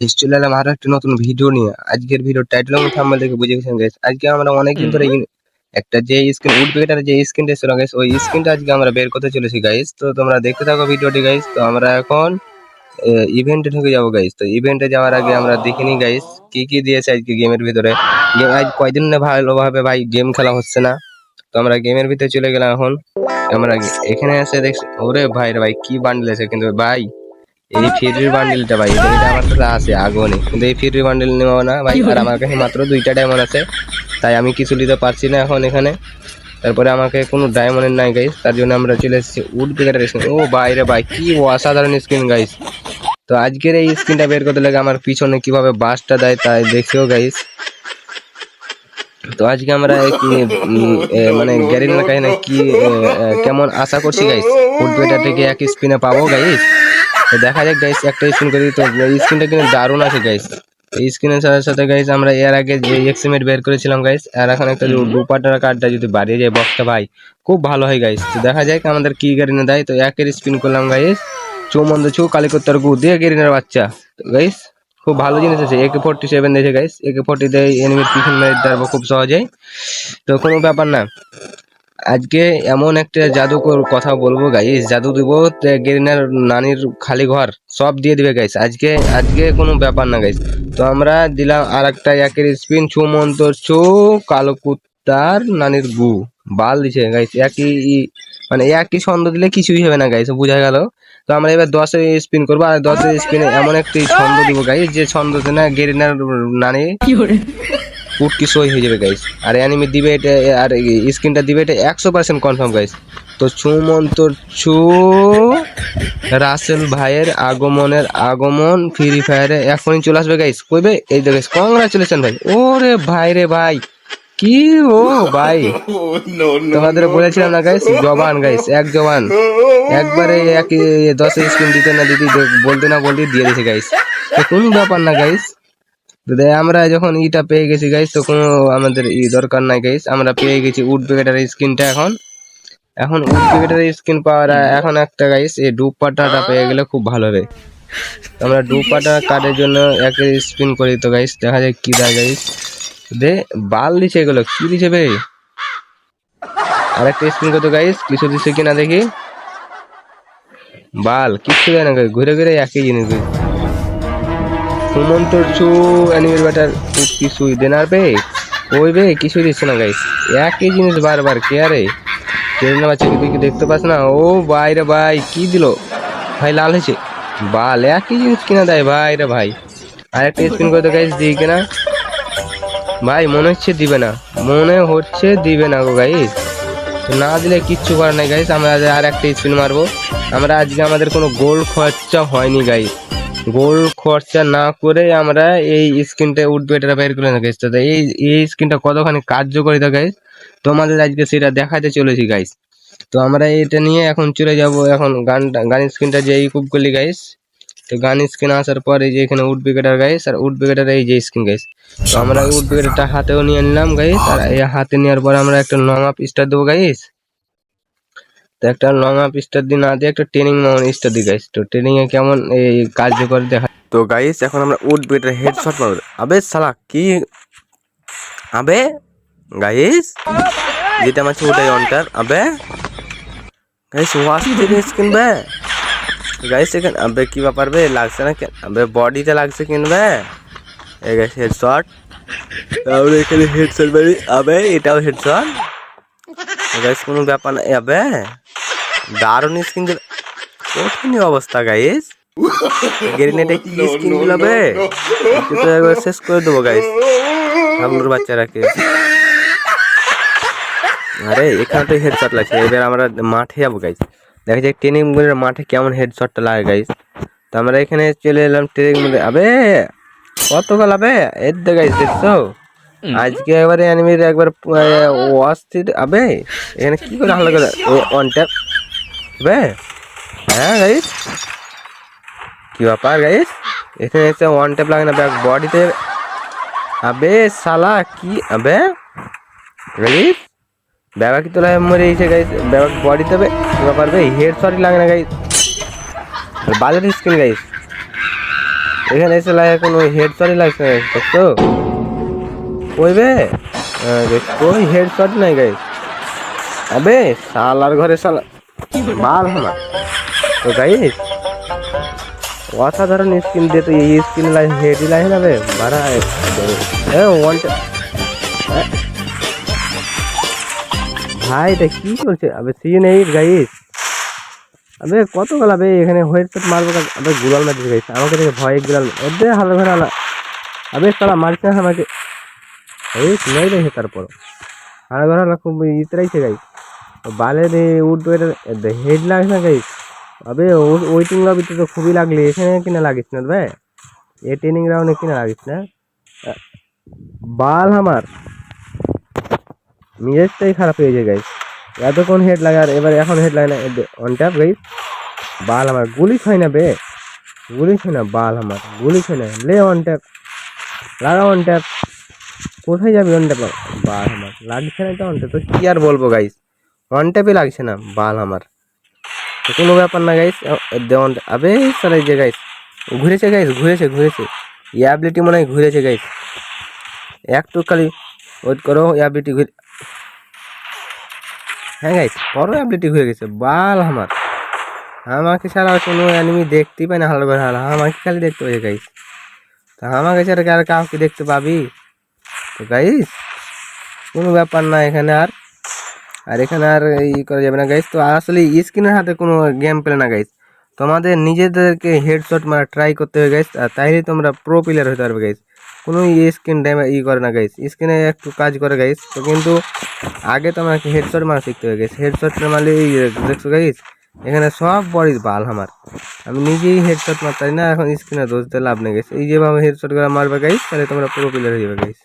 এসে চলে এলাম আরও একটা নতুন ভিডিও নিয়ে। আজকের ভিডিও টাইটেল এবং থাম্বনেল দেখে বুঝে গেছেন গাইস আজকে আমরা অনেকদিন ধরে একটা যে স্ক্রিন উড যে স্ক্রিনটা ছিল গাইস ওই স্ক্রিনটা আজকে আমরা বের করতে চলেছি গাইস তো তোমরা দেখতে থাকো ভিডিওটি গাইস তো আমরা এখন ইভেন্টে ঢুকে যাব গাইস তো ইভেন্টে যাওয়ার আগে আমরা দেখিনি গাইস কি কি দিয়েছে আজকে গেমের ভিতরে। গেম আজ কয়দিন না ভালোভাবে ভাই গেম খেলা হচ্ছে না। তো আমরা গেমের ভিতরে চলে গেলাম এখন। আমরা এখানে এসে দেখ ওরে ভাই রে ভাই কি বান্ডেল আছে কিন্তু ভাই। এই ফ্রির বান্ডেলটা ভাই এটা আমার কাছে আছে আগুনে। কিন্তু এই ফ্রির বান্ডেল নেব না ভাই আর আমার কাছে মাত্র দুইটা ডায়মন্ড আছে তাই আমি কিছু নিতে পারছি না এখন এখানে। তারপরে আমাকে কোনো ডায়মন্ডের নাই গাইস তার জন্য আমরা চলে এসেছি উড পিকারের স্ক্রিন ও বাইরে ভাই কি অসাধারণ স্ক্রিন গাইস তো আজকের এই স্ক্রিনটা বের করতে লাগে আমার পিছনে কীভাবে বাসটা দেয় তাই দেখেও গাইস তো আজকে আমরা মানে গ্যারিনার কাহিনী কি কেমন আশা করছি গাইস উড থেকে এক স্পিনে পাবো গাইস দেখা যাক গাইস একটা স্ক্রিন করি তো এই স্ক্রিনটা কিন্তু দারুণ আছে গাইস এই স্ক্রিনের সাথে সাথে গাইস আমরা এর আগে যে এক্সিমেট বের করেছিলাম গাইস আর এখন একটা দুপাটার কার্ডটা যদি বাড়িয়ে যায় বক্সটা, ভাই, খুব ভালো হয় গাইস তো দেখা যাক আমাদের কি গাড়িনে দেয়। তো একের স্পিন করলাম গাইস চৌমন্দ চৌ, কালিকত্তর গু, দিয়ে গেরিনের বাচ্চা গাইস খুব ভালো জিনিস আছে। একে ফোরটি সেভেন দিয়েছে গাইস একে ফোরটি দেয় এনিমির পিছন মেরে দিতে খুব সহজেই। তো কোনো ব্যাপার না। আজকে এমন একটা জাদুকর কথা বলব গাইস জাদু দিব গেরিনার নানির খালি ঘর, সব দিয়ে দিবে গাইস আজকে আজকে কোনো ব্যাপার না গাইস তো আমরা দিলাম আর একটা একের স্পিন ছু মন্তর ছু কালো কুত্তার নানির গু। বাল দিছে গাইস একই মানে একই ছন্দ দিলে কিছুই হবে না গাইস বোঝা গেল? তো আমরা এবার দশের স্পিন করব, আর দশের স্পিনে এমন একটি ছন্দ দিব গাইস যে ছন্দ না গেরিনার নানি পুটকি সই হয়ে যাবে গাইস আর অ্যানিমে দিবে এটা আর স্ক্রিনটা দিবে এটা একশো পার্সেন্ট কনফার্ম গাইস তো চুমন্তর চু, রাসেল ভাইয়ের আগমনের আগমন ফ্রি ফায়ারে এখনই চলে আসবে গাইস কইবে এই দেখে কংগ্রাচুলেশন ভাই। ওরে ভাই রে ভাই। কি ও ভাই? তোমাদের বলেছিলাম না গাইস জবান গাইস এক জবান একবারে এক দশের স্ক্রিন দিতে না দিদি বলতে না বলতে দিয়ে দিয়েছে গাইস তো কোনো ব্যাপার না গাইস আমরা যখন ইটা পেয়ে গেছি গাইস তো কোনো আমাদের ই দরকার নাই গাইস আমরা পেয়ে গেছি উড প্যাকেটের স্কিনটা এখন। এখন উড প্যাকেটের স্কিন পাওয়ার এখন একটা গাইস এই ডুব পাটাটা পেয়ে গেলে খুব ভালো হবে আমরা ডুব পাটা কার্ডের জন্য একটা স্পিন করি তো গাইস দেখা যায় কি দেয় গাইস দে, বাল দিছে এগুলো, কি দিছে বে? আরেকটা স্পিন করতো গাইস কিছু দিছে কিনা দেখি। বাল, কিচ্ছু দেয় না ঘুরে ঘুরে একই জিনিস। সুমন্তর চু অ্যানিমেল ব্যাটার কিছুই দেনার বে, ওই বে কিছুই দিচ্ছে না গাইস একই জিনিস বারবার, কে আরে? ট্রেন বাচ্চা তুই দেখতে পাস না, ও ভাই রে ভাই, কি দিল? ভাই লাল হয়েছে। বাল, একই জিনিস কিনা দেয়, ভাই রে ভাই। আর একটা স্পিন করতে গাইস দিই কিনা? ভাই, মনে হচ্ছে দিবে না। মনে হচ্ছে দিবে না গো গাইস না দিলে কিচ্ছু করার নাই গাইস আমরা আর একটা স্পিন মারবো। আমরা আজকে আমাদের কোনো গোল খরচা হয়নি গাইস গোল খরচা না করে আমরা এই স্ক্রিনটা উঠবে, এটা বের করে না গাইস তো এই এই স্ক্রিনটা কতখানি কার্যকারিতা গাইস তোমাদের আজকে সেটা দেখাতে চলেছি গাইস তো আমরা এটা নিয়ে এখন চলে যাব এখন গানটা গান স্ক্রিনটা যে কুপ করলি গাইস তো গান স্ক্রিন আসার পর যে এখানে উড বিকেটার গাইস আর উড বিকেটার এই যে স্ক্রিন গাইস তো আমরা উড বিকেটারটা হাতেও নিয়ে নিলাম গাইস আর এই হাতে নেওয়ার পর আমরা একটা লং আপ স্টার দেবো গাইস তো একটা লং আপ স্টার দিয়ে না দিয়ে একটা ট্রেনিং মাউন্ট স্টার দিই গাইস তো ট্রেনিং এ কেমন এই কার্যকর দেখা তো গাইস এখন আমরা উড বিকেটার হেডশট মারবো। আবে শালা, কি? আবে? গাইস যেটা মারছে ওটাই অনটার আবে? গাইস ওয়াশ থেকে স্কিন বে। গাইস এখানে আবে, কি ব্যাপার বে? লাগছে না আবে বডিতে লাগছে কিনবে এই গাইস হেডশট তাহলে এখানে হেডশট বেরি আবে, এটাও হেডশট গাইস কোনো ব্যাপার না আবে? দারুণ স্কিন দিল অবস্থা গাইস গ্রেনেডে কি স্কিন দিল তো একবার শেষ করে দেবো গাইস হাবলুর বাচ্চারাকে আরে এখানে তো হেডশট লাগছে। এবার আমরা মাঠে যাব গাইস দেখা যায় ট্রেনিং মোডের মাঠে কেমন হেডশটটা লাগে গাইস তো আমরা এখানে চলে এলাম ট্রেনিং মোডে আবে কত গেল আবে এর দে গাইস দেখছ? আজকে একবারে অ্যানিমির একবার অস্থির। আবে এখানে কি করে হালো করে অন ট্যাপ আবে হ্যাঁ গাইস? কি ব্যাপার, গাইস? এখানে এসে ওয়ান ট্যাপ লাগে না ব্যাক বডিতে আবে সালা কি আবে? গাইস ব্যাবা কি তোলা মরে গেছে, গাইস? ব্যাবা বডি তবে ব্যাপার বে হেড শট লাগে না, গাইস? বাজার স্ক্রিন গাইস। এখানে এসে লাগে কোনো হেড হেডশটই লাগছে না দেখছ? কইবে কই? হেডশট নাই গাই আবে, শালার ঘরে শালা মাল হামা তো গাইস অসাধারণ স্কিন দিয়ে তো এই স্কিন লাই হেডই লাই না বে বাড়া। এ ওয়ানটা ভাই, এটা কি চলছে আবে সিজন এইট গাইস আবে, কত গেল, আবে, এখানে হোয়াইট শট মারবো আবে, গুলাল মারতে গাইস আমাকে দেখে ভয়, গুলাল ওদে হালো ঘরে আলা আবে সালা মারছে আমাকে। এই, শুনাই দেখে তারপর। হালো ঘরে খুব ইতরাইছে গাইস বালে রে উঠ হেড লাগছে না গাইস আবে ওয়েটিং লবিতে তো খুবই লাগলি। এখানে কিনা লাগিস না ভাই? এ ট্রেনিং রাউন্ডে কিনা লাগিস না? বাল আমার। মেজাজটাই খারাপ হয়ে যায় গাইস এতক্ষণ হেড লাগে আর এবার এখন হেড লাগে না অন ট্যাপ গাইস বাল আমার, গুলি ছয় না বে। গুলি ছয় না বাল আমার, গুলি ছয় না। লে অন ট্যাপ লাগা অন ট্যাপ কোথায় যাবি অন ট্যাপ বাল আমার লাগছে না তো অন ট্যাপ তো কি আর বলব গাইস অন ট্যাপই লাগছে না, বাল আমার। কোনো ব্যাপার না গাইস দেওয়ান আবে স্যার এই যে গাইস ঘুরেছে গাইস ঘুরেছে ঘুরেছে। অ্যাবিলিটি মনে হয় ঘুরেছে গাইস একটু খালি ওয়েট করো অ্যাবিলিটি ঘুরে হ্যাঁ গাইস বড় অ্যাবিলিটি ঘুরে গেছে, বাল আমার। আমাকে ছাড়া কোনো অ্যানিমি দেখতেই পাই না, হাল হাল। আমাকে খালি দেখতে পাই গাইস তা আমাকে ছাড়া আর কাউকে দেখতে পাবি? তো গাইস কোনো ব্যাপার না, এখানে আর আর এখানে আর ই করা যাবে না গাইস তো আসলে স্ক্রিনের হাতে কোনো গেম পেলে না গাইস তোমাদের নিজেদেরকে হেডশট মারা ট্রাই করতে হবে গাইস আর তাইলে তোমরা প্রো প্লেয়ার হতে পারবে গাইস কোনো স্ক্রিন ড্যামে ই করে না গাইস স্ক্রিনে একটু কাজ করে গাইস তো কিন্তু আগে তোমাকে হেডশট মারা শিখতে হবে গাইস হেডশট মারলে এই দেখছ গাইস এখানে সব বডি বাল আমার। আমি নিজেই হেডশট মারতে না, এখন স্ক্রিনে দোষ দিয়ে লাভ নেই গাইস এই যেভাবে হেডশট করে মারবে গাইস তাহলে তোমরা প্রো প্লেয়ার হয়ে যাবে গাইস